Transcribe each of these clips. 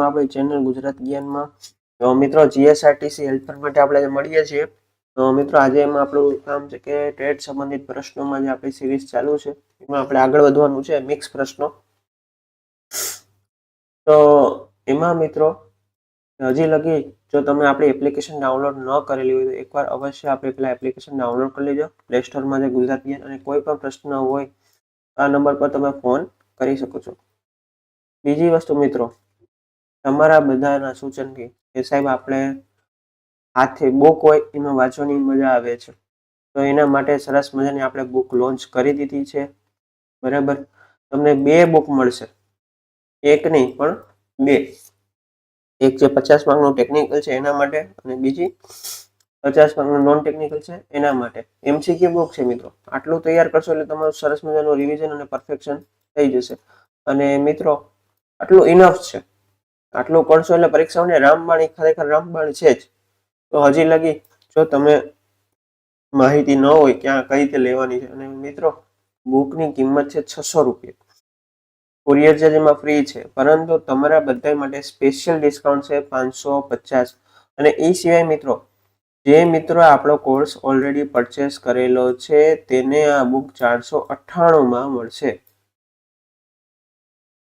તમારું આપણી ચેનલ ગુજરાત જ્ઞાનમાં. મિત્રો જીએસઆરટીસી હેલ્પર માટે આપણે મળીએ છીએ. મિત્રો, આજે એમાં આપણું કામ છે કે ટેટ સંબંધિત પ્રશ્નોમાં જે આપણી સિરીઝ ચાલુ છે, એમાં આપણે આગળ વધવાનું છે મિક્સ પ્રશ્નો. તો એમાં મિત્રો, હજી લગી જો તમે આપણી એપ્લિકેશન ડાઉનલોડ ન કરેલી હોય તો એકવાર અવશ્ય આપણે પેલા એપ્લિકેશન ડાઉનલોડ કરી લેજો. પ્લે સ્ટોરમાં જે ગુજરાત જ્ઞાન અને કોઈ પણ પ્રશ્ન હોય, આ નંબર પર તમે ફોન કરી શકો છો. બીજી વસ્તુ મિત્રો તમારા બધાના સૂચનથી કે સાહેબ, આપણે હાથે બુક હોય, એમાં વાંચવાની મજા આવે છે. તો એના માટે સરસ મજાની આપણે બુક લોન્ચ કરી દીધી છે. બરાબર? તમને બે બુક મળશે. એક નહીં, પણ બે. એક જે પચાસ માર્કનું ટેકનિકલ છે, એના માટે, અને બીજી પચાસ માર્કનું નોન ટેકનિકલ છે, એના માટે. એમસીક્યુ બુક છે, મિત્રો. આટલું તૈયાર કરશો એટલે તમારું સરસ મજાનું રિવિઝન અને પરફેક્શન થઈ જશે. અને મિત્રો, આટલું ઇનફ છે. આટલું કરશો એટલે પરીક્ષાઓને રામબાણી ખરેખર રામબાણી છે જ. તો હજી લગી, જો તમે માહિતી ન હોય ક્યાં કઈ રીતે લેવાની છે. અને મિત્રો, બુકની કિંમત છે છસો રૂપિયા. કુરિયર એમાં ફ્રી છે. પરંતુ તમારા બધા માટે સ્પેશિયલ ડિસ્કાઉન્ટ છે પાંચસો પચાસ. અને એ સિવાય મિત્રો, જે મિત્રો આપણો કોર્સ ઓલરેડી પરચેસ કરેલો છે, તેને આ બુક ચારસો અઠ્ઠાણુંમાં મળશે.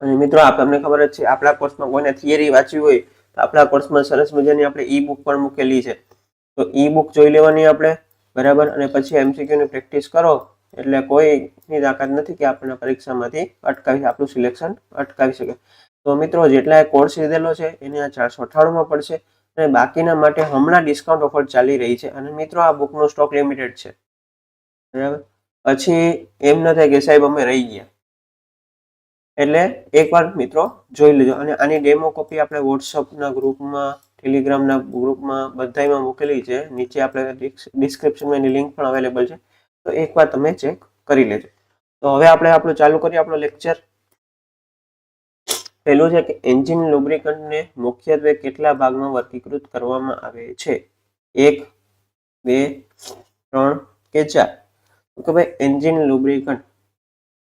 અને મિત્રો આપ તમને ખબર જ છે, આપણા કોર્સમાં કોઈને થિયરી વાંચવી હોય, તો આપણા કોર્સમાં સરસ મજાની આપણે ઈ બુક પણ મૂકેલી છે. તો ઈ બુક જોઈ લેવાની આપણે, બરાબર? અને પછી એમસીક્યુની પ્રેક્ટિસ કરો, એટલે કોઈની તાકાત નથી કે આપણને પરીક્ષામાંથી અટકાવી, આપણું સિલેક્શન અટકાવી શકે. તો મિત્રો, જેટલા કોર્સ લીધેલો છે, એને આ ચારસો અઠાણુંમાં પડશે, અને બાકીના માટે હમણાં ડિસ્કાઉન્ટ ઓફર ચાલી રહી છે, અને મિત્રો, આ બુકનો સ્ટોક લિમિટેડ છે. બરાબર? પછી એમ ન થાય કે સાહેબ, અમે રહી ગયા. એટલે એકવાર મિત્રો જોઈ લેજો. અને આની ડેમો કોપી આપણે વોટ્સઅપના ગ્રુપમાં ટેલિગ્રામના ગ્રુપમાં બધામાં મૂકેલી છે. નીચે આપણે ડિસ્ક્રિપ્શનમાં એની લિંક પણ અવેલેબલ છે. તો એકવાર તમે ચેક કરી લેજો. તો હવે આપણે આપણું ચાલુ કરીએ આપણો લેક્ચર. પહેલું છે કે એન્જિન લુબ્રિકન્ટને મુખ્યત્વે કેટલા ભાગમાં વર્ગીકૃત કરવામાં આવે છે? એક, બે, ત્રણ કે ચાર? કે ભાઈ એન્જિન લુબ્રિકન્ટ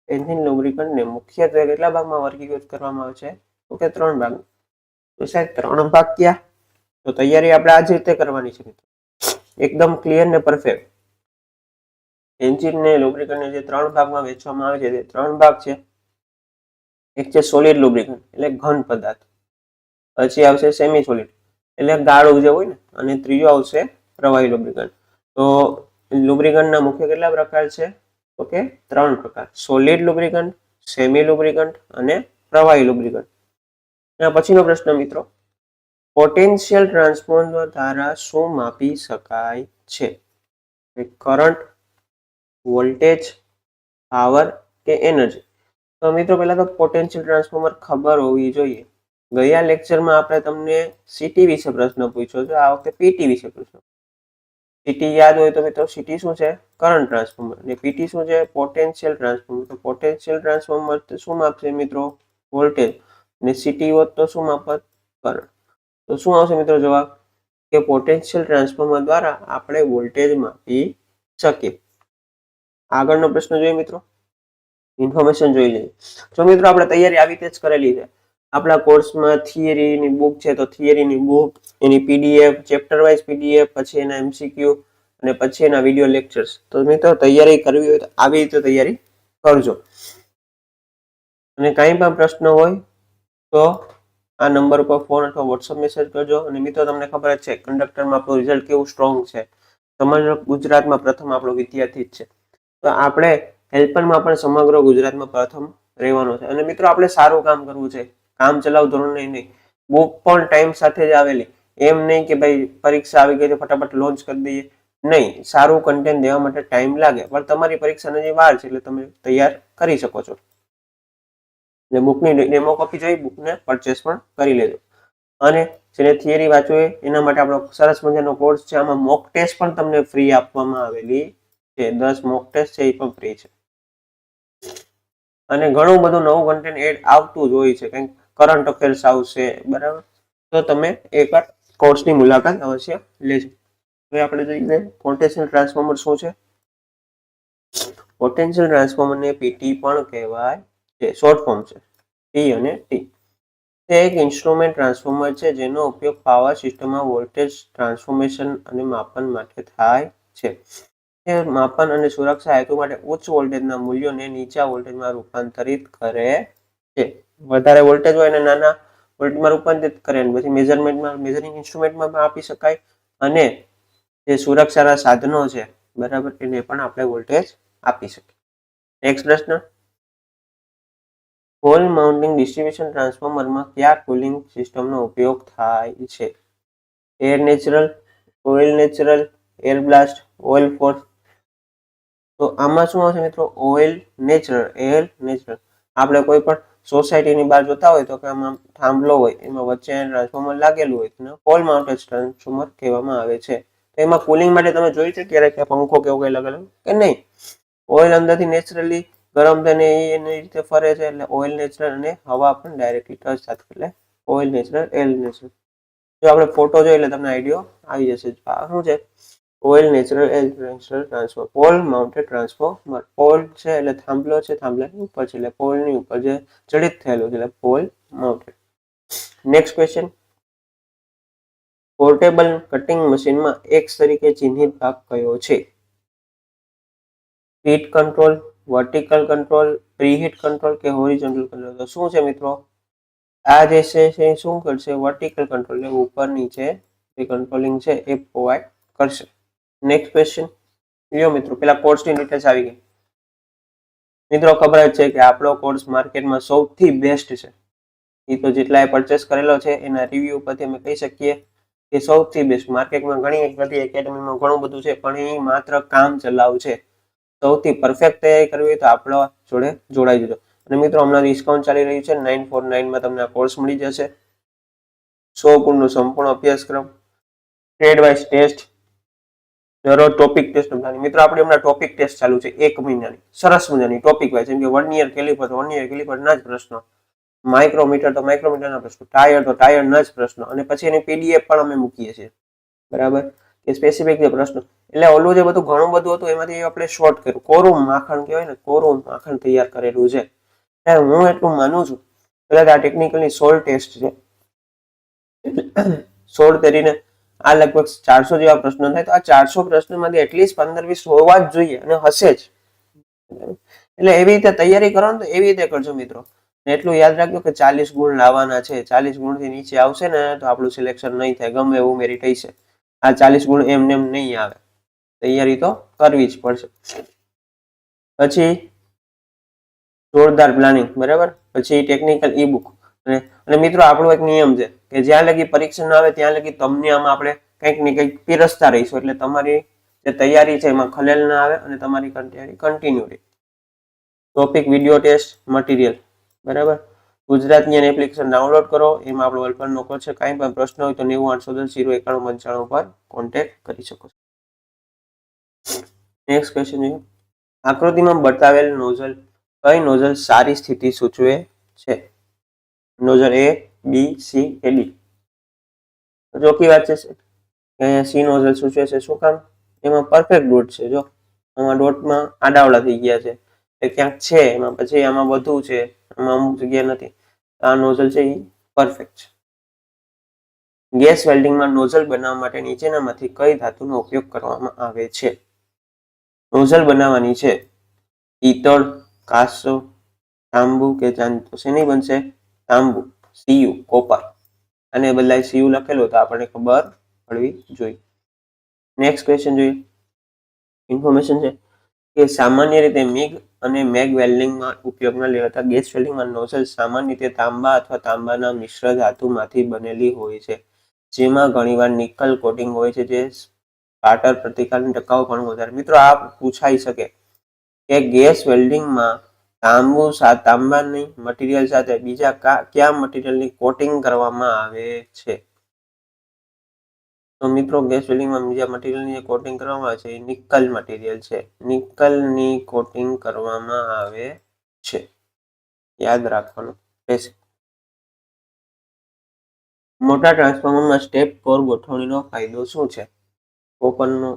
એન્જિન લુબ્રિકન્ટને મુખ્યત્વે કેટલા ભાગમાં વર્ગીકૃત કરવામાં આવે છે? તો કે ત્રણ ભાગ. તો સાહેબ, ત્રણ ભાગ ક્યાં? તો તૈયારી આપણે આ જ રીતે કરવાની છે મિત્રો. એકદમ ક્લિયર ને પરફેક્ટ એન્જિન ને લુબ્રિકન્ટને જે ત્રણ ભાગમાં વેચવામાં આવે છે, તે ત્રણ ભાગ છે. એક છે સોલિડ લુબ્રિકન્ટ, એટલે ઘન પદાર્થ. પછી આવશે સેમી સોલિડ એટલે ગાળું જે હોય ને, અને ત્રીજો આવશે પ્રવાહી લુબ્રિકન્ટ. તો લુબ્રિકન્ટના મુખ્ય કેટલા પ્રકાર છે? તો કે ત્રણ પ્રકાર. સોલિડ લુબ્રિકન્ટ સેમી લુબ્રિકન્ટ અને પ્રવાહી લુબ્રિકન્ટ એના પછીનો પ્રશ્ન મિત્રો પોટેન્શિયલ ટ્રાન્સફોર્મર દ્વારા શું માપી શકાય છે? કરંટ વોલ્ટેજ પાવર કે એનર્જી તો મિત્રો, પહેલા તો પોટેન્શિયલ ટ્રાન્સફોર્મર ખબર હોવી જોઈએ. ગયા લેક્ચરમાં આપણે તમને સીટી વિશે પ્રશ્ન પૂછ્યો છે, આ વખતે પીટી વિશે પ્રશ્ન સીટી યાદ હોય તો મિત્રો સીટી શું છે? કરંટ ટ્રાન્સફોર્મર અને પીટી શું છે? પોટેન્શિયલ ટ્રાન્સફોર્મર તો પોટેન્શિયલ ટ્રાન્સફોર્મર શું માપશે મિત્રો? વોલ્ટેજ અને સીટી હોત તો શું માપત? કરંટ તો શું આવશે મિત્રો જવાબ? કે પોટેન્શિયલ ટ્રાન્સફોર્મર દ્વારા આપણે વોલ્ટેજ માપી શકીએ. આગળનો પ્રશ્ન જોઈએ મિત્રો. ઇન્ફોર્મેશન જોઈ લઈએ. જો મિત્રો આપણે તૈયારી આવી રીતે જ કરેલી છે આપણા કોર્સમાં થિયરીની બુક છે તો થિયરીની બુક, એની પીડીએફ ચેપ્ટર વાઇઝ પીડીએફ, પછી એના એમસીક્યુ અને પછી એના વીડિયો લેક્ચર્સ. તો મિત્રો, તૈયારી કરવી હોય તો આવી રીતે તૈયારી કરજો. અને કાંઈ પણ પ્રશ્ન હોય તો આ નંબર ઉપર ફોન અથવા વોટ્સઅપ મેસેજ કરજો. અને મિત્રો, તમને ખબર જ છે કંડક્ટરમાં આપણું રિઝલ્ટ કેવું સ્ટ્રોંગ છે. સમગ્ર ગુજરાતમાં પ્રથમ આપણો વિદ્યાર્થી જ છે. તો આપણે હેલ્પરમાં પણ સમગ્ર ગુજરાતમાં પ્રથમ રહેવાનો છે. અને મિત્રો, આપણે સારું કામ કરવું છે. કામ ચલાવ ધોરણે નહીં બુક પણ ટાઈમ સાથે જ આવેલી. એમ નહીં કે ભાઈ પરીક્ષા આવી ગઈ તો ફટાફટ લોન્ચ કરી દઈએ. નહીં, સારું કન્ટેન્ટ દેવા માટે ટાઈમ લાગે. પણ તમારી પરીક્ષાને જે વાર છે એટલે તમે તૈયાર કરી શકો છો. એટલે બુકની ડેમો કોપી જોઈ બુકને પરચેસ પણ કરી લેજો. અને જેને થિયરી વાંચવું એના માટે આપણો સરસ મજાનો કોર્સ છે. આમાં મોક ટેસ્ટ પણ તમને ફ્રી આપવામાં આવેલી છે. દસ મોક ટેસ્ટ છે, એ પણ ફ્રી છે. અને ઘણું બધું નવું કન્ટેન્ટ એડ આવતું જ હોય છે. કંઈક કરંટ અફેર્સ આવશે, બરાબર? તો તમે એકવાર કોર્સની મુલાકાત અવશ્ય લેજો. હવે આપણે જોઈએ પોટેન્શિયલ ટ્રાન્સફોર્મર શું છે? પોટેન્શિયલ ટ્રાન્સફોર્મરને પીટી પણ કહેવાય છે. શોર્ટ ફોર્મ છે. પી અને ટી તે એક ઇન્સ્ટ્રુમેન્ટ ટ્રાન્સફોર્મર છે જેનો ઉપયોગ પાવર સિસ્ટમમાં વોલ્ટેજ ટ્રાન્સફોર્મેશન અને માપન માટે થાય છે. તે માપન અને સુરક્ષા હેતુ માટે ઉચ્ચ વોલ્ટેજના મૂલ્યોને નીચા વોલ્ટેજમાં રૂપાંતરિત કરે છે. વધારે વોલ્ટેજ હોય અને નાના વોલ્ટમાં રૂપાંતરિત કરે અને પછી મેઝરમેન્ટમાં મેઝરિંગ ઇન્સ્ટ્રુમેન્ટમાં પણ આપી શકાય. અને જે સુરક્ષાના સાધનો છે, બરાબર, એને પણ આપણે વોલ્ટેજ આપી શકીએ. નેક્સ્ટ પ્રશ્ન. હોલ માઉન્ટિંગ ડિસ્ટ્રીબ્યુશન ટ્રાન્સફોર્મરમાં કયા કુલિંગ સિસ્ટમનો ઉપયોગ થાય છે? Air natural oil natural air blast oil force તો આમાં શું આવશે મિત્રો? ઓઇલ નેચરલ એર નેચરલ આપણે કોઈ પણ સોસાયટીની બહાર જોતા હોય તો કે આમાં થાંભલો હોય, એમાં વચ્ચે ટ્રાન્સફોર્મર લાગેલું હોય તેને પોલ માઉન્ટેડ ટ્રાન્સફોર્મર કહેવામાં આવે છે. તો એમાં કુલિંગ માટે તમે જોઈ છે ક્યારેક પંખો કેવો કઈ લગેલો કે નહીં? ઓઇલ અંદરથી નેચરલી ગરમ થઈને એની રીતે ફરે છે, એટલે ઓઇલ નેચરલ અને હવા પણ ડાયરેક્ટલી ટચ સાથે, એટલે ઓઇલ નેચરલ એલ નેચરલ જો આપણે ફોટો જોઈએ એટલે તમને આઈડિયો આવી જશે. શું છે? Oil natural air natural transformer pole mounted transformer. Pole છે એટલે થાંભલો છે, થાંભલાની ઉપર છે, એટલે પોલની ઉપર જે જડિત થયેલું છે, એટલે pole mounted. Next question portable cutting મશીનમાં એક્સ તરીકે ચિહ્નિત ભાગ કયો છે? Heat control vertical control preheat control કે હોરિઝોન્ટલ કંટ્રોલ તો શું છે મિત્રો? આ જે છે શું કરશે? વર્ટિકલ કંટ્રોલ ઉપર નીચે કંટ્રોલિંગ છે, એ પ્રોવાઈડ કરશે. નેક્સ્ટ ક્વેશ્ચન લ્યો મિત્રો, પેલા કોર્સની ડિટેલ્સ આવી ગઈ. મિત્રો, ખબર જ છે કે આપણો કોર્સ માર્કેટમાં સૌથી બેસ્ટ છે. એ તો જેટલાએ પરચેસ કરેલો છે, એના રિવ્યુ પરથી અમે કહી શકીએ કે સૌથી બેસ્ટ માર્કેટમાં ઘણી બધી એકેડમીમાં ઘણું બધું છે, પણ એ માત્ર કામ ચલાવ છે. સૌથી પરફેક્ટ તૈયારી કરવી હોય તો આપણા જોડે જોડાઈ જજો. અને મિત્રો, હમણાં ડિસ્કાઉન્ટ ચાલી રહ્યું છે નાઇન ફોર નાઇનમાં તમને આ કોર્સ મળી જશે. સો ગુણનો સંપૂર્ણ અભ્યાસક્રમ. ટ્રેડ વાઇઝ ટેસ્ટ દરરોજ ટોપિક ટેસ્ટ બનાવી મિત્રો, આપણે હમણાં ટોપિક ટેસ્ટ ચાલુ છે એક મહિનાની. સરસ મજાની ટોપિક વાઇઝ જેમ કે one year caliper one year કેલિપરના જ પ્રશ્નો. માઇક્રોમીટર તો માઇક્રોમીટરના પ્રશ્નો. ટાયર તો ટાયરના જ પ્રશ્ન. અને પછી એની પીડીએફ પણ અમે મૂકીએ છીએ. બરાબર? કે સ્પેસિફિક જે પ્રશ્નો. એટલે ઓલું જે બધું ઘણું બધું હતું, એમાંથી આપણે શોર્ટ કર્યું. કોરું માખણ કહેવાય ને, કોરું માખણ તૈયાર કરેલું છે. હું એટલું માનું છું. કદાચ આ ટેકનિકલી સોલ ટેસ્ટ છે. સોલ કરીને આ લગભગ ચારસો જેવા પ્રશ્નો થાય, તો આ ચારસો પ્રશ્નોમાંથી એટલીસ્ટ પંદર વીસ હોવા જ જોઈએ અને હશે જ. એટલે એવી રીતે તૈયારી કરો ને તો એવી રીતે કરજો મિત્રો. એટલું યાદ રાખજો કે ચાલીસ ગુણ લાવવાના છે, ચાલીસ ગુણથી નીચે આવશે ને તો આપણું સિલેક્શન નહીં થાય, ગમે એવું મેરિટ હશે. આ ચાલીસ ગુણ એમને એમ નહીં આવે. તૈયારી તો કરવી જ પડશે. પછી જોરદાર પ્લાનિંગ બરાબર? પછી ટેકનિકલ ઈ બુક અને મિત્રો, આપણો એક નિયમ છે કે જ્યાં લગી પરીક્ષા ના આવે, ત્યાં લગી તમને આમાં આપણે કંઈક ને કંઈક પીરસતા રહીશું. એટલે તમારી જે તૈયારી છે એમાં ખલેલ ના આવે અને તમારી તૈયારી કન્ટિન્યુ રહે. ટોપિક વીડિયો ટેસ્ટ મટીરિયલ બરાબર? ગુજરાતની એપ્લિકેશન ડાઉનલોડ કરો. એમાં આપણો વલપણનો કોર્સ છે. કાંઈ પણ પ્રશ્ન હોય તો નેવું આઠસો દસ જીરો એકાણું પંચાણું પર કોન્ટેક્ટ કરી શકો છો. નેક્સ્ટ ક્વેશ્ચન જોઈએ આકૃતિમાં બતાવેલ નોઝલ કઈ નોઝલ સારી સ્થિતિ સૂચવે છે? નોઝલ એ, બી, સી કે ડી. ચોખ્ખી વાત છે અહીંયા સી નોઝલ સૂચવે છે શું કામ? એમાં પરફેક્ટ ડોટ છે, જો. આમાં ડોટમાં આડાવડા થઈ ગયા છે. એ ક્યાંક છે, એમાં પછી આમાં વધુ છે. આમાં અમુક જગ્યા નથી. આ નોઝલ છે, એ પરફેક્ટ છે. ગેસ વેલ્ડિંગમાં નોઝલ બનાવવા માટે નીચેનામાંથી કઈ ધાતુનો ઉપયોગ કરવામાં આવે છે? નોઝલ બનાવવાની છે પિત્તળ કાસો, તાંબુ કે ચાંદી તો શેની બનશે? તાંબુ સીયુ, કોપર. અને બદલાય સીયુ લખેલું તો આપણને ખબર પડવી જોઈએ. નેક્સ્ટ ક્વેશ્ચન જોઈએ. ઇન્ફોર્મેશન છે કે સામાન્ય રીતે મિગ અને મેગ વેલ્ડિંગમાં ઉપયોગમાં લેવાતા ગેસ વેલ્ડિંગમાં નોઝલ સામાન્ય રીતે તાંબા અથવા તાંબાના મિશ્ર ધાતુમાંથી બનેલી હોય છે. જેમાં ઘણીવાર નિકલ કોટિંગ હોય છે જે સ્પાટર પ્રતિકારની ટકાઉપણું વધારે. મિત્રો, આ પૂછાઈ શકે કે ગેસ વેલ્ડિંગમાં તાંબુ તાંબાની મટીરિયલ સાથે બીજા કયા મટીરિયલની કોટિંગ કરવામાં આવે છે? તો મિત્રો ગેસ વેલ્ડિંગમાં બીજા મટીરિયલની જે કોટિંગ કરવામાં આવે છે, એ નિકલ મટીરિયલ છે. નિકલની કોટિંગ કરવામાં આવે છે. યાદ રાખવાનું. રહેશે મોટા ટ્રાન્સફોર્મરમાં સ્ટેપ ફોર ગોઠવણીનો ફાયદો શું છે? કોપરનો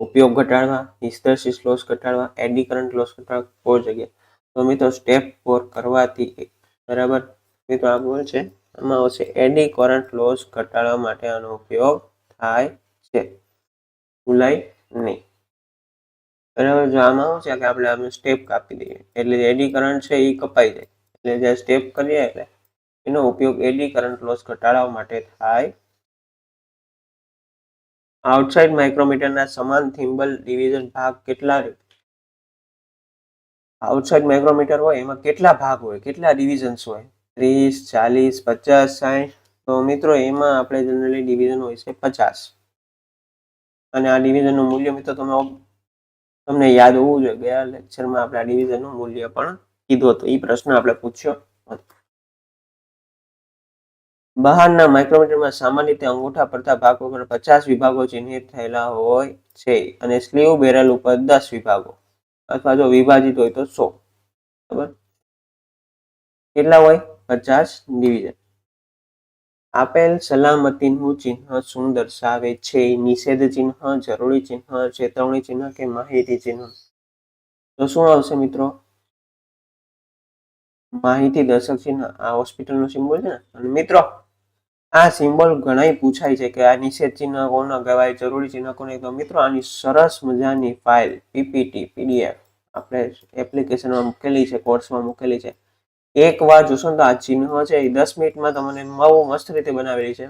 ઉપયોગ ઘટાડવા હિસ્ટરસિસ લોસ ઘટાડવા એડી કરંટ લોસ ઘટાડવા ફોર જગ્યા તો મિત્રો સ્ટેપ ફોર કરવાથી બરાબર? મિત્રો આ છે. આમાં આવશે એડી કરંટ લોસ ઘટાડવા માટે આનો ઉપયોગ થાય છે. ભૂલાય નહીં. બરાબર? જો આમાં શું છે કે આપણે આનું સ્ટેપ કાપી દઈએ. એટલે એડી કરંટ છે એ કપાઈ જાય. એટલે જે સ્ટેપ કરીએ એટલે એનો ઉપયોગ એડી કરંટ લોસ ઘટાડવા માટે થાય આઉટસાઇડ માઇક્રોમીટરના સમાન થિમ્બલ ડિવિઝન ભાગ કેટલા આઉટસાઇડ માઇક્રોમીટર હોય, એમાં કેટલા ભાગ હોય, કેટલા ડિવિઝન્સ હોય? ત્રીસ, ચાલીસ, પચાસ સાઠ તો મિત્રો, એમાં આપણે જનરલી ડિવિઝન હોય છે પચાસ. અને આ ડિવિઝનનું મૂલ્ય મિત્રો તમે તમને યાદ હોવું જોઈએ. ગયા લેક્ચરમાં આપણે આ ડિવિઝનનું મૂલ્ય પણ કીધું હતું. એ પ્રશ્ન આપણે પૂછ્યો બહારના માઇક્રોમીટરમાં સામાન્ય રીતે અંગૂઠા પડતા ભાગ ઉપર પચાસ વિભાગો ચિહ્નિત થયેલા હોય છે અને સ્લીવ બેરલ ઉપર દસ વિભાગો. અથવા જો વિભાજિત હોય તો સો. બરાબર? કેટલા હોય? પચાસ ડિવિઝન આપેલ સલામતીનું ચિહ્ન શું દર્શાવે છે? નિષેધ ચિહ્ન, જરૂરી ચિહ્ન, ચેતવણી ચિહ્ન કે માહિતી ચિહ્ન? તો શું આવશે મિત્રો? માહિતી દર્શક ચિહ્ન. આ હોસ્પિટલનો સિમ્બોલ છે ને? અને મિત્રો આ સિમ્બોલ ઘણાય પૂછાય છે કે આ નિષેધ ચિહ્ન કોને કહેવાય જરૂરી ચિહ્ન કોને તો મિત્રો, આની સરસ મજાની ફાઇલ, પીપીટી, પીડીએફ આપણે એપ્લિકેશનમાં મૂકેલી છે, કોર્સમાં મૂકેલી છે. એક વાર જોશો તો આ ચિહ્ન છે, એ દસ મિનિટમાં તમને બહુ મસ્ત રીતે બનાવેલી છે.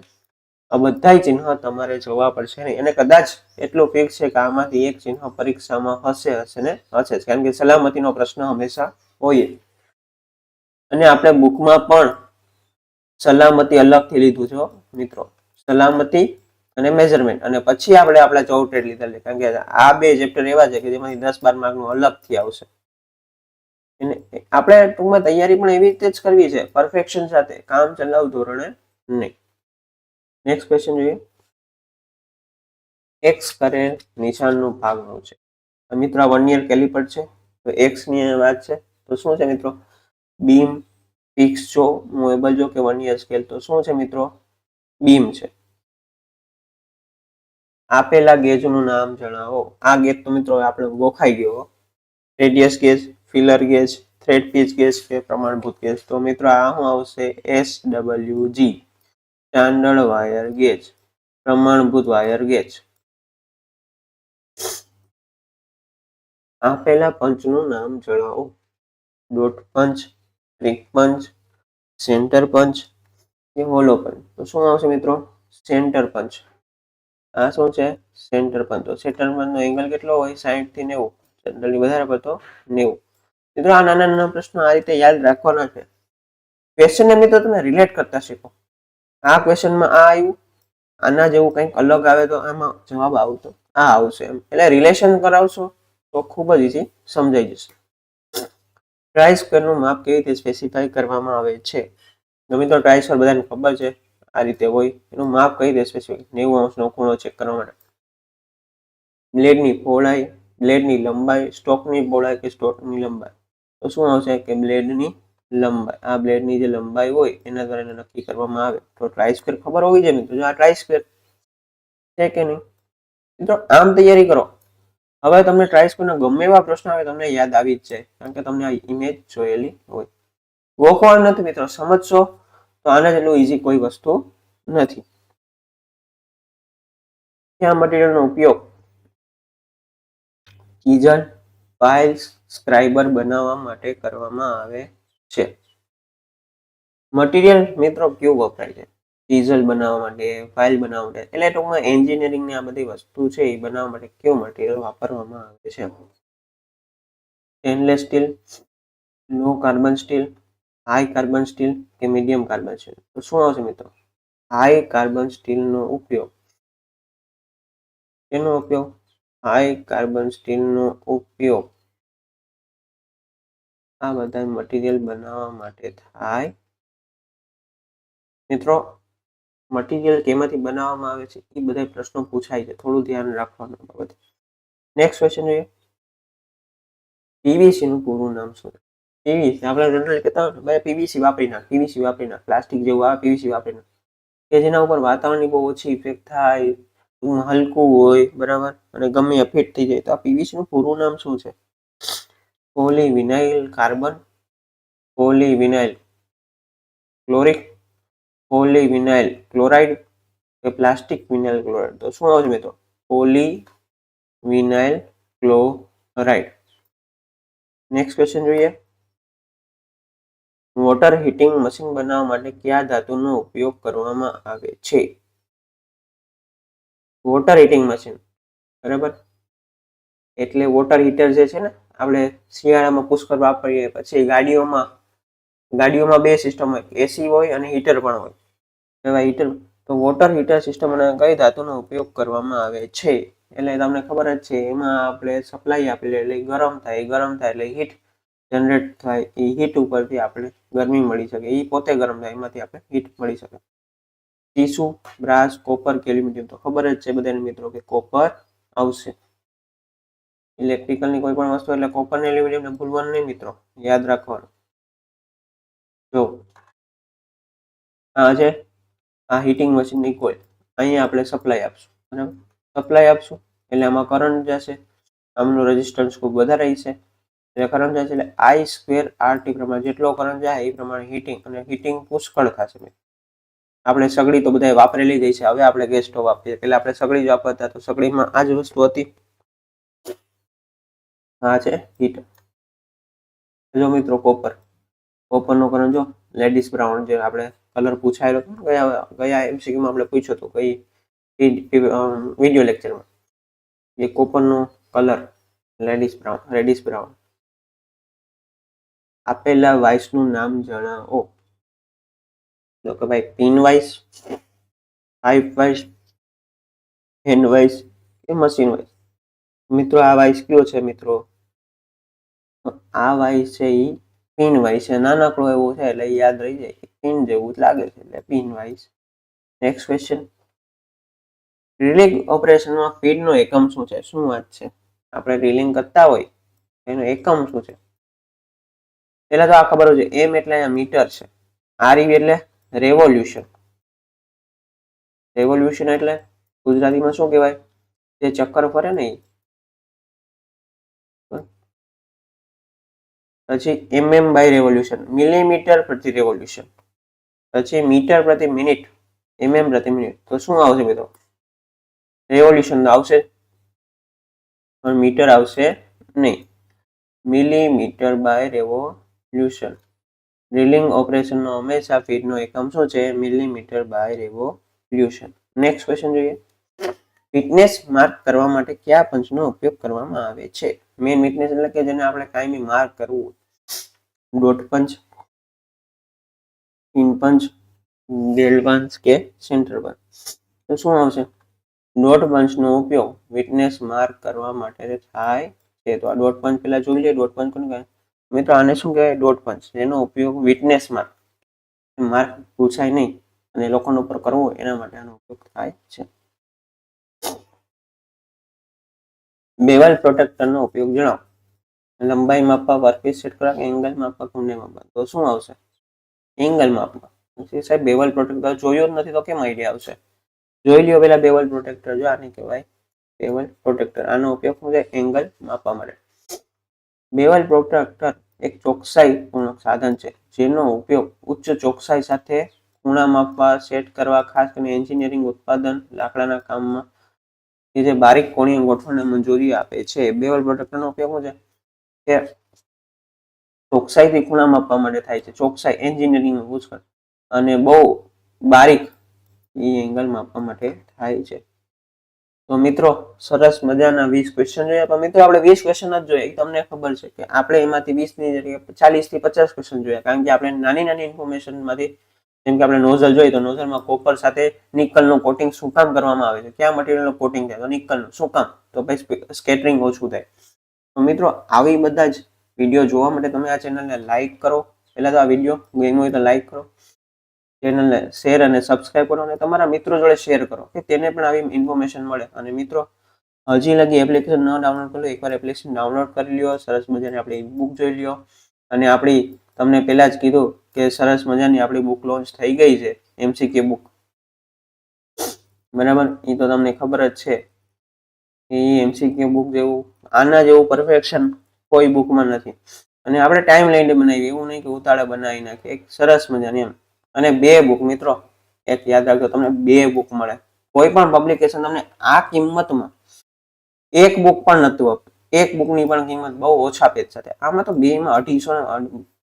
આ બધા ચિહ્ન તમારે જોવા પડશે નહીં. અને કદાચ એટલું ફિક્સ છે કે આમાંથી એક ચિહ્ન પરીક્ષામાં હશે હશે ને? હશે જ. કારણ કે સલામતીનો પ્રશ્ન હંમેશા હોય અને આપણે બુકમાં પણ સલામતી અલગથી લીધું છે મિત્રો. સલામતી અને મેઝરમેન્ટ અને પછી આપણે આપણા ચૌટેડ લીધા છે. કારણ કે આ બે ચેપ્ટર એવા છે કે જેમાંથી દસ બાર માર્કનું અલગથી આવશે. એને આપણે ટૂંકમાં તૈયારી પણ એવી રીતે જ કરવી છે. પરફેક્શન સાથે. કામ ચલાવ ધોરણે નહીં. નેક્સ્ટ ક્વેશ્ચન જોઈએ. એક્સ કરેલ નિશાનનું ભાગનું છે? મિત્રો વન યર કેલિપર છે. તો એક્સની વાત છે. તો શું છે મિત્રો? બીમ ફિક્સ જો મોએબલ જો કે વન યર સ્કેલ તો શું છે મિત્રો? બીમ છે. આપેલા ગેજનું નામ જણાવો. આ ગેજ તો મિત્રો આપણે ગોખાઈ ગયો radius gauge filler gauge thread pitch gauge કે પ્રમાણભૂત ગેજ. તો મિત્રો આ શું આવશે? S W G standard wire gauge. પ્રમાણભૂત વાયર ગેજ. આપેલા પંચનું નામ જણાવો. Dot punch prick punch centre punch કે હોલો પંચ તો શું આવશે મિત્રો? સેન્ટર પંચ આ શું છે? સેન્ટર પંચ તો સેન્ટર પંચનો એંગલ કેટલો હોય? સાહીઠથી નેવું. જનરલી વધારે પડતો નેવું. મિત્રો, આ નાના નાના પ્રશ્નો આ રીતે યાદ રાખવાના છે. ક્વેશ્ચનને મિત્રો તમે રિલેટ કરતા શીખો. આ ક્વેશ્ચનમાં આ આવ્યું આના જેવું કંઈક અલગ આવે તો આમાં જવાબ આવતો. આ આવશે એમ. એટલે રિલેશન કરાવશો તો ખૂબ જ ઇઝી સમજાઈ જશે. ટ્રાય સ્ક્વેરનું માપ કેવી રીતે સ્પેસિફાઈ કરવામાં આવે છે? તો મિત્રો ટ્રાય સ્ક્વેર બધાને ખબર છે, આ રીતે હોય. એનું માપ કઈ રીતે સ્પેસિફાઈ નેવું અંશનો ખૂણો ચેક કરવા માટે. બ્લેડની પહોળાઈ બ્લેડની લંબાઈ સ્ટોકની પહોળાઈ કે સ્ટોકની લંબાઈ? તો શું આવશે કે બ્લેડની લંબાઈ? આ બ્લેડની જે લંબાઈ હોય, એના દ્વારા નક્કી કરવામાં આવે. તો ટ્રાય સ્ક્વેર ખબર હોવી જોઈએ મિત્રો. જો આ ટ્રાય સ્ક્વેર છે કે નહીં? મિત્રો, આમ તૈયારી કરો. હવે તમને ટ્રાય સ્ક્વેરના ગમે એવા પ્રશ્ન આવે, તમને યાદ આવી જ જાય. કારણ કે તમને આ ઇમેજ જોયેલી હોય. ગોખવાનું નથી મિત્રો, સમજશો તો આના જેટલું ઇઝી કોઈ વસ્તુ નથી. આ મટીરિયલનો ઉપયોગ? કીઝન ફાઇલ્સ સ્ક્રાઇબર બનાવવા માટે કરવામાં આવે છે. મટીરિયલ મિત્રો કયું વપરાય છે? ડીઝલ બનાવવા માટે, ફાઇલ બનાવવા માટે. એટલે ટૂંકમાં એન્જિનિયરિંગની આ બધી વસ્તુ છે એ બનાવવા માટે કયો મટીરિયલ વાપરવામાં આવે છે? Stainless steel low carbon steel high carbon steel કે મીડિયમ કાર્બન સ્ટીલ તો શું આવશે મિત્રો? હાઈ કાર્બન સ્ટીલનો ઉપયોગ. એનો ઉપયોગ? હાઈ કાર્બન સ્ટીલનો ઉપયોગ. આ બધા મટીરિયલ બનાવવા માટે થાય. મિત્રો મટીરિયલ કેમાંથી બનાવવામાં આવે છે એ બધા પ્રશ્નો પૂછાય છે. થોડું ધ્યાન રાખવાનું બાબત. નેક્સ્ટ ક્વેશ્ચન જોઈએ. પીવીસીનું પૂરું નામ શું? પીવીસી આપણે જનરલ કહેતા હોય ભાઈ પીવીસી વાપરી નાખ પીવીસી વાપરી નાખ. પ્લાસ્ટિક જેવું આવે પીવીસી વાપરી નાખ. કે જેના ઉપર વાતાવરણની બહુ ઓછી ઇફેક્ટ થાય હલકું હોય, બરાબર? અને ગમે ફિટ થઈ જાય. તો આ પીવીસીનું પૂરું નામ શું છે? Poly vinyl carbon poly vinyl chloric poly vinyl chloride કે પ્લાસ્ટિક વિનાઇલ ક્લોરાઇડ તો શું આવશે મિત્રો? Poly vinyl chloride next question જોઈએ. વોટર હીટિંગ મશીન બનાવવા માટે કયા ધાતુનો ઉપયોગ કરવામાં આવે છે? વોટર હીટિંગ મશીન બરાબર? એટલે વોટર હીટર જે છે ને, આપણે શિયાળામાં પુષ્કળ વાપરીએ, પછી ગાડીઓમાં ગાડીઓમાં બે સિસ્ટમ હોય એસી હોય અને હીટર પણ હોય. એવા હીટર તો વોટર હીટર સિસ્ટમ અને કઈ ધાતુનો ઉપયોગ કરવામાં આવે છે? એટલે તમને ખબર જ છે, એમાં આપણે સપ્લાય આપેલી એટલે ગરમ થાય ગરમ થાય એટલે હીટ જનરેટ થાય, એ હીટ ઉપરથી આપણે ગરમી મળી શકે, એ પોતે ગરમ થાય, એમાંથી આપણે હીટ મળી શકે. ટીસુ બ્રાસ કોપર કે એલ્યુમિનિયમ તો ખબર જ છે બધાને મિત્રો કે કોપર આવશે. ઇલેક્ટ્રિકલની કોઈ પણ વસ્તુ, એટલે કોપર ને એલ્યુમિનિયમ ભૂલવાનું નહીં મિત્રો, યાદ રાખવાનું. જો આ છે આ હીટિંગ મશીનની કોઇલ અહીંયા આપણે સપ્લાય આપશું બરાબર સપ્લાય આપશું એટલે આમાં કરંટ જશે, આમનું રેઝિસ્ટન્સ ખૂબ વધારે છે. એટલે કરંટ જશે એટલે આઈ સ્ક્વેર આરટી પ્રમાણે જેટલો કરંટ જાય એ પ્રમાણે હીટિંગ અને હીટિંગ પુષ્કળ થશે આપણે સગડી તો બધા વાપરેલી જ છે, હવે આપણે ગેસ સ્ટોવ વાપરીએ. એટલે આપણે સગડી જ વાપરતા તો સગડીમાં આ જ વસ્તુ હતી. આ છે હીટર જો મિત્રો કોપર કોપરનો કરંટ જો લેડીઝ બ્રાઉન જે આપણે કલર પૂછાયેલો ગયા ગયા એમસીક્યુમાં આપણે પૂછ્યો હતો કઈ વીડિયો લેક્ચરમાં એ કોપરનો colour ladies brown reddish brown આપેલા વાઇસનું નામ જણાવો. તો કે ભાઈ pin vice pipe vice hand vice કે મશીન વાઇસ મિત્રો, આ વાઇસ કયો છે મિત્રો? આ વાઇસ છે એ પિન વાઇસ છે, નાનકડો એવો છે એટલે યાદ રહી જાય પિન જેવું જ લાગે છે એટલે pin vice. Next question drilling ઓપરેશનમાં ફીડનો એકમ શું છે? શું વાત છે? આપણે રિલિંગ કરતા હોય, એનો એકમ શું છે? પહેલા તો આ ખબર હોય છે એમ એટલે અહીંયા મીટર છે. આરઈ એટલે રેવોલ્યુશન રેવોલ્યુશન એટલે ગુજરાતીમાં શું કહેવાય? જે ચક્કર ફરે ને પછી એમએમ બાય રેવોલ્યુશન મિલીમીટર પ્રતિ રેવોલ્યુશન પછી મીટર પ્રતિ મિનિટ એમએમ પ્રતિ મિનિટ તો શું આવશે મિત્રો? રેવોલ્યુશન આવશે પણ મીટર આવશે નહીં. મિલીમીટર બાય રેવોલ્યુશન ડ્રિલિંગ ઓપરેશનનો હંમેશા ફીટનો એકમ શું છે? Millimetre by revolution next question જોઈએ. ફિટનેસ માર્ક કરવા માટે કયા પંચનો ઉપયોગ કરવામાં આવે છે? મેઇન ફિટનેસ એટલે કે જેને આપણે કાયમી માર્ક કરવું ડોટ પંચ પિન પંચ ડેલ પંચ કે સેન્ટર પંચ તો શું આવશે? ડોટ પંચનો ઉપયોગ વિટનેસ માર્ક કરવા માટે થાય છે. તો આ ડોટ પંચ પેલા જોઈ લઈએ. ડોટ પંચ કોને કહેવાય? મિત્રો, આને શું કહેવાય? ડોટ પંચ એનો ઉપયોગ વિટનેસ માર્ક માર્ક પૂછાય નહીં અને લોકોનો ઉપર કરવો એના માટે આનો ઉપયોગ થાય છે. બેવલ પ્રોટેક્ટરનો ઉપયોગ જણાવો. લંબાઈ માપવા, વર્કપીસ સેટ કરવા કે એંગલ માપવા કુંડે માપવા તો શું આવશે? એંગલ માપવા. પછી સાહેબ બેવલ પ્રોટેક્ટર જોયો જ નથી તો કેમ આઈડિયા આવશે? જોઈ લ્યો પેલા બેવલ પ્રોટેક્ટર જો આને કહેવાય બેવલ પ્રોટેક્ટર આનો ઉપયોગ શું છે? એંગલ માપવા માટે. બેવલ પ્રોટેક્ટર એક ચોકસાઈ પૂર્ણક સાધન છે, જેનો ઉપયોગ ઉચ્ચ ચોકસાઈ સાથે ખૂણા માપવા સેટ કરવા, ખાસ કરીને એન્જિનિયરિંગ ઉત્પાદન, લાકડાના કામમાં, કે જે બારીક કોણીય ગોઠવણને મંજૂરી આપે છે. બેવલ પ્રોટેક્ટરનો ઉપયોગ શું છે? કે ચોકસાઈથી ખૂણા માપવા માટે થાય છે. ચોકસાઈ એન્જિનિયરિંગ પૂછડ અને બહુ બારીક એ એંગલ માપવા માટે થાય છે. તો મિત્રો, સરસ મજાના વીસ ક્વેશ્ચન જોયા. પણ મિત્રો, આપણે વીસ ક્વેશ્ચન જ જોઈએ. તમને ખબર છે કે આપણે એમાંથી વીસની જગ્યાએ ચાલીસથી પચાસ ક્વેશ્ચન જોયા. કારણ કે આપણે નાની નાની ઇન્ફોર્મેશનમાંથી, જેમ કે આપણે નોઝલ જોઈએ, તો નોઝલમાં કોપર સાથે નિકલનું કોટિંગ શું કામ કરવામાં આવે છે? કયા મટીરિયલનું કોટિંગ થાય? તો નિકલનું શું કામ? તો ભાઈ સ્કેટરિંગ ઓછું થાય. તો મિત્રો, આવી બધા જ વીડિયો જોવા માટે તમે આ ચેનલને લાઈક કરો. પહેલાં તો આ વીડિયો ગેમ હોય તો લાઈક કરો. ચેનલને શેર અને સબસ્ક્રાઈબ કરો અને તમારા મિત્રો જોડે શેર કરો, કે તેને પણ આવી ઇન્ફોર્મેશન મળે. અને મિત્રો, હજી લગી એપ્લિકેશન ન ડાઉનલોડ કરો એકવાર એપ્લિકેશન ડાઉનલોડ કરી લ્યો, સરસ મજાની આપણી બુક જોઈ લ્યો. અને આપણી, તમને પહેલાં જ કીધું કે સરસ મજાની આપણી બુક લોન્ચ થઈ ગઈ છે એમસીકે બુક બરાબર? એ તો તમને ખબર જ છે. એ એમસીકે બુક જેવું, આના જેવું પરફેક્શન કોઈ બુકમાં નથી. અને આપણે ટાઈમ લઈને બનાવી એવું નહીં કે ઉતાળે બનાવી નાખીએ, એક સરસ મજાની એમ. અને બે બુક મિત્રો, એક યાદ રાખજો, તમને બે બુક મળે. કોઈ પણ પબ્લિકેશન તમને આ કિંમતમાં એક બુક પણ નહોતું આપતું. એક બુકની પણ કિંમત બહુ ઓછા પેજ સાથે. આમાં તો બેમાં અઢીસો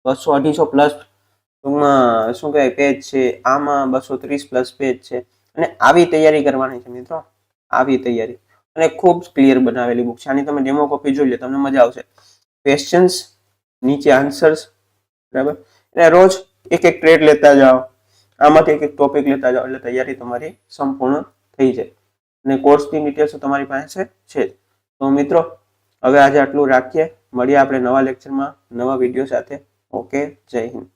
બસો અઢીસો પ્લસ ટૂંકમાં શું કહેવાય પેજ છે. આમાં બસો ત્રીસ પ્લસ પેજ છે. અને આવી તૈયારી કરવાની છે મિત્રો. આવી તૈયારી. અને ખૂબ ક્લિયર બનાવેલી બુક છે. આની તમે ડેમો કોપી જોઈ લો, તમને મજા આવશે. ક્વેશ્ચન્સ નીચે આન્સર્સ બરાબર? એટલે રોજ એક એક ટ્રેડ લેતા જાઓ. આમાંથી એક એક ટોપિક લેતા જાઓ, એટલે તૈયારી તમારી સંપૂર્ણ થઈ જાય. અને કોર્સની ડિટેલ્સ તમારી પાસે છે તો મિત્રો, હવે આજે આટલું રાખીએ. મળીએ આપણે નવા લેક્ચરમાં નવા વીડિયો સાથે. ઓકે, જય હિન્દ.